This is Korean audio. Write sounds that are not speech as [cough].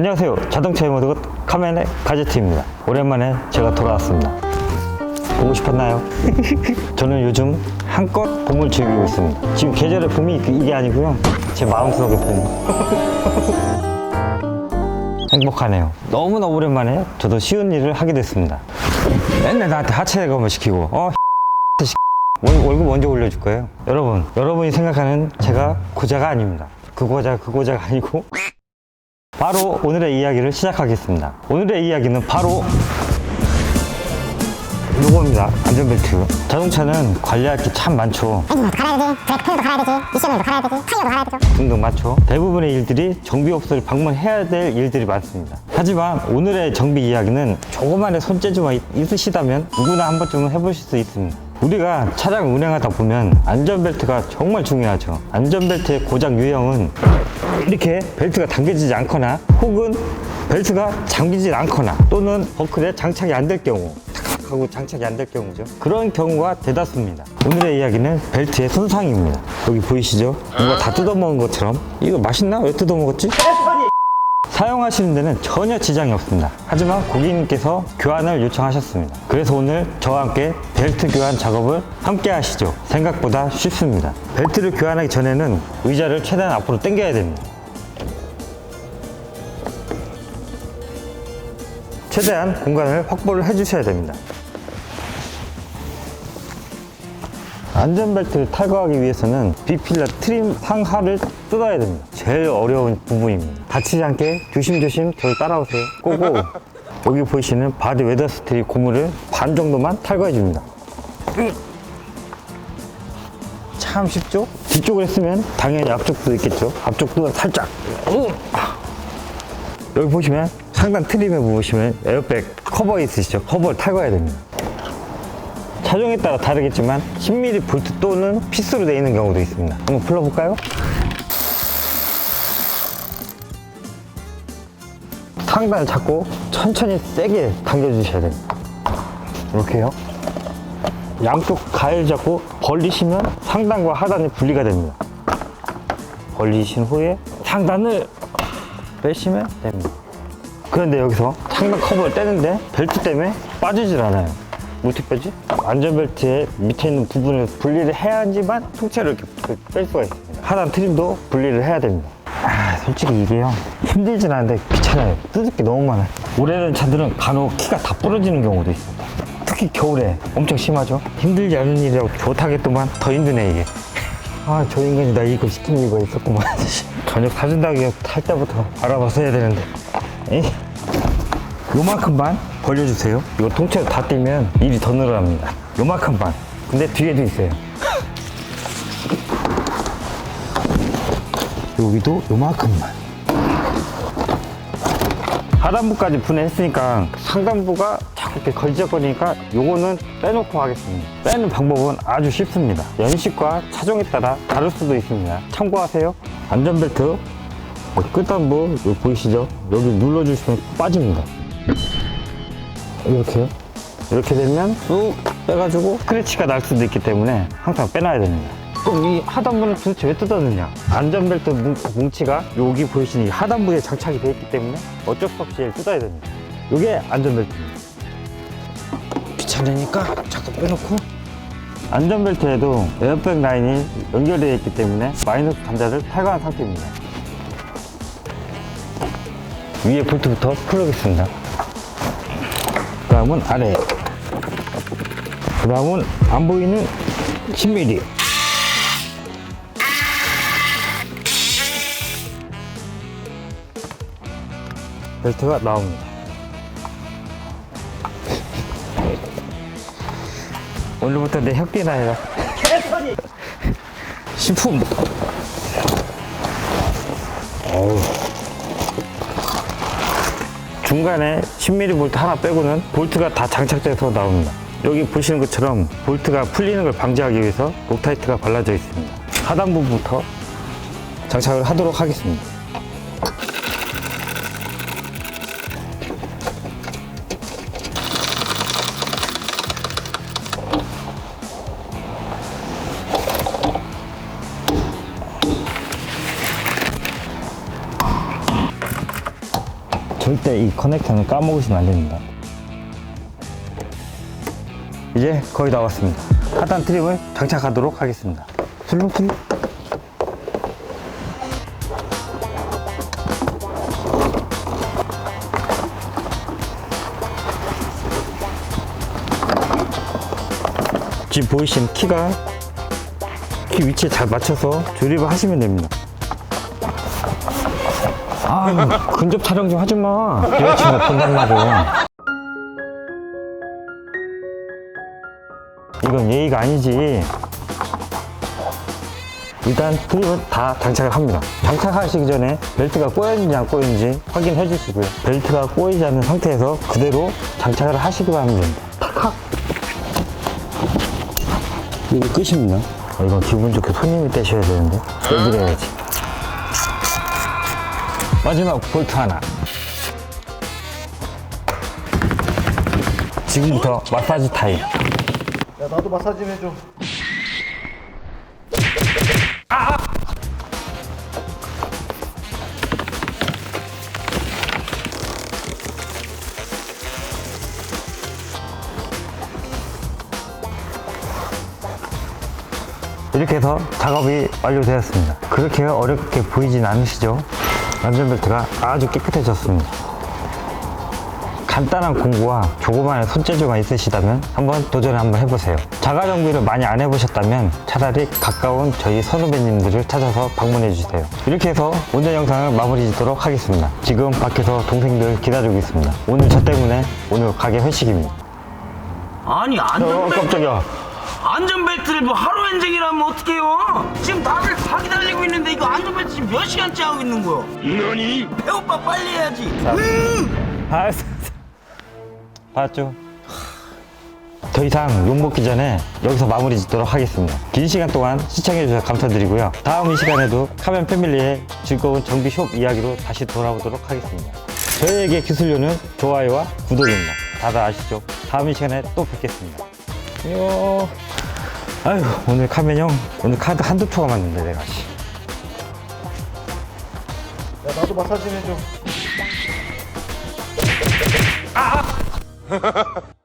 안녕하세요. 자동차의 모드 카멘의 가제트입니다. 오랜만에 제가 돌아왔습니다. 보고 싶었나요? [laughs] 저는 요즘 한껏 봄을 즐기고 있습니다. 지금 계절의 봄이 이게 아니고요. 제 마음속의 봄. [laughs] 행복하네요. 너무나 오랜만에 저도 쉬운 일을 하게 됐습니다. 맨날 나한테 하체 검을 시키고, 어, [laughs] 월- 월급 언제 올려줄 거예요? 여러분, 여러분이 생각하는 제가 고자가 아닙니다. 그 고자, 그 고자가 아니고, 바로 오늘의 이야기를 시작하겠습니다. 오늘의 이야기는 바로 요겁니다. 안전벨트. 자동차는 관리할 게 참 많죠. 엔진도 갈아야 되지, 브레이크 패드도 갈아야 되지, 미션오일도 갈아야 되지, 타이어도 갈아야 되죠. 등등 많죠. 대부분의 일들이 정비업소를 방문해야 될 일들이 많습니다. 하지만 오늘의 정비 이야기는 조그만의 손재주만 있- 있으시다면 누구나 한 번쯤은 해보실 수 있습니다. 우리가 차량 운행하다 보면 안전벨트가 정말 중요하죠. 안전벨트의 고장 유형은 이렇게 벨트가 당겨지지 않거나 혹은 벨트가 잠기지 않거나 또는 버클에 장착이 안 될 경우 하고 장착이 안 될 경우죠. 그런 경우가 대다수입니다. 오늘의 이야기는 벨트의 손상입니다. 여기 보이시죠? 누가 다 뜯어먹은 것처럼 이거 맛있나? 왜 뜯어먹었지? 사용하시는 데는 전혀 지장이 없습니다. 하지만 고객님께서 교환을 요청하셨습니다. 그래서 오늘 저와 함께 벨트 교환 작업을 함께 하시죠. 생각보다 쉽습니다. 벨트를 교환하기 전에는 의자를 최대한 앞으로 당겨야 됩니다. 최대한 공간을 확보를 해주셔야 됩니다. 안전벨트를 탈거하기 위해서는 비필라 트림 상하를 뜯어야 됩니다. 제일 어려운 부분입니다. 다치지 않게 조심조심 저를 따라오세요. 꼬고 [laughs] 여기 보이시는 바디 웨더 스트립 고무를 반 정도만 탈거해 줍니다. 참 쉽죠? 뒤쪽을 했으면 당연히 앞쪽도 있겠죠. 앞쪽도 살짝. 여기 보시면 상단 트림에 보시면 에어백 커버 있으시죠? 커버를 탈거해야 됩니다. 차종에 따라 다르겠지만 10mm 볼트 또는 피스로 되어 있는 경우도 있습니다. 한번 풀어볼까요? 상단을 잡고 천천히 세게 당겨주셔야 됩니다. 이렇게요. 양쪽 가열 잡고 벌리시면 상단과 하단이 분리가 됩니다. 벌리신 후에 상단을 빼시면 됩니다. 그런데 여기서 상단 커버를 떼는데 벨트 때문에 빠지질 않아요. 빼지? 안전벨트의 밑에 있는 부분을 분리를 해야지만 통째로 이렇게 뺄 수가 있습니다. 하단 트림도 분리를 해야 됩니다. 아, 솔직히 이게요. 힘들진 않은데 귀찮아요. 뜯을 게 너무 많아요. 오래된 차들은 간혹 키가 다 부러지는 경우도 있습니다. 특히 겨울에 엄청 심하죠. 힘들지 않은 일이라고 좋다겠더만 더 힘드네 이게. 아, 저 인간이 나 이거 시킨 이유가 있었구만. [laughs] 저녁 사준다고 탈 때부터 알아봐서 해야 되는데. 에이. 요만큼만 벌려주세요. 이거 통째로 다 떼면 일이 더 늘어납니다. 요만큼만. 근데 뒤에도 있어요. 여기도 요만큼만. 하단부까지 분해했으니까 상단부가 자꾸 이렇게 걸적거리니까 요거는 빼놓고 하겠습니다. 빼는 방법은 아주 쉽습니다. 연식과 차종에 따라 다를 수도 있습니다. 참고하세요. 안전벨트 뭐 끝단부 여기 보이시죠? 여기 눌러주시면 빠집니다. 이렇게요. 이렇게 되면 쑥 빼가지고 스크래치가 날 수도 있기 때문에 항상 빼놔야 됩니다. 그럼 이 하단부는 도대체 왜 뜯었느냐? 안전벨트 뭉- 뭉치가 여기 보이시는 이 하단부에 장착이 되어 있기 때문에 어쩔 수 없이 얘를 뜯어야 됩니다. 이게 안전벨트입니다. 귀찮으니까 자꾸 빼놓고 안전벨트에도 에어백 라인이 연결되어 있기 때문에 마이너스 단자를 탈거한 상태입니다. 위에 볼트부터 풀어보겠습니다. 그 다음은 아래. 그 다음은 안 보이는 10mm. 벨트가 나옵니다. 오늘부터 내 혁기나 해라. [laughs] 신품. 어우. 중간에 10mm 볼트 하나 빼고는 볼트가 다 장착돼서 나옵니다. 여기 보시는 것처럼 볼트가 풀리는 걸 방지하기 위해서 록타이트가 발라져 있습니다. 하단부부터 장착을 하도록 하겠습니다. 절대 이 커넥터는 까먹으시면 안 됩니다. 이제 거의 다 왔습니다. 하단 트림을 장착하도록 하겠습니다. 슬rum슬rum. 지금 보이시는 키가 키 위치에 잘 맞춰서 조립을 하시면 됩니다. 아, 근접 촬영 좀 하지 마. 본단 말이야. 이건 예의가 아니지. 일단 트립은 다 장착을 합니다. 장착하시기 전에 벨트가 꼬였는지 안 꼬였는지 확인해 주시고요. 벨트가 꼬이지 않은 상태에서 그대로 장착을 하시기만 하면 됩니다. 탁탁. 이게 끝입니다. 어, 이건 기분 좋게 손님이 떼셔야 되는데 떼드려야지. 마지막 볼트 하나. 지금부터 마사지 타임. 야 나도 마사지 좀 해줘 이렇게 해서 작업이 완료되었습니다. 그렇게 어렵게 보이진 않으시죠? 안전벨트가 아주 깨끗해졌습니다. 간단한 공구와 조그마한 손재주가 있으시다면 한번 도전을 한번 해보세요. 자가 정비를 많이 안 해보셨다면 차라리 가까운 저희 선후배님들을 찾아서 방문해 주세요. 이렇게 해서 오늘 영상을 마무리 짓도록 하겠습니다. 지금 밖에서 동생들 기다리고 있습니다. 오늘 저 때문에 오늘 가게 회식입니다. 아니 어, 안전벨트 깜짝이야. 안전벨트를 뭐 하루 엔쟁이라면 어떡해요 지금 다들 다 기다리고 있는데 이거 안전벨트 지금 몇 시간째 하고 있는 거요 너니? 배오빠 빨리 해야지 음! 알았어. 봤죠? 더 이상 욕먹기 전에 여기서 마무리 짓도록 하겠습니다. 긴 시간 동안 시청해주셔서 감사드리고요. 다음 이 시간에도 카멘 패밀리의 즐거운 정비 숍 이야기로 다시 돌아오도록 하겠습니다. 저희에게 기술료는 좋아요와 구독입니다. 다들 아시죠? 다음 이 시간에 또 뵙겠습니다. 안녕. 아유, 오늘 카멘 형, 오늘 카드 한두 표가 맞는데, 내가. 씨. 야 나도 마사지 좀 해줘 [laughs]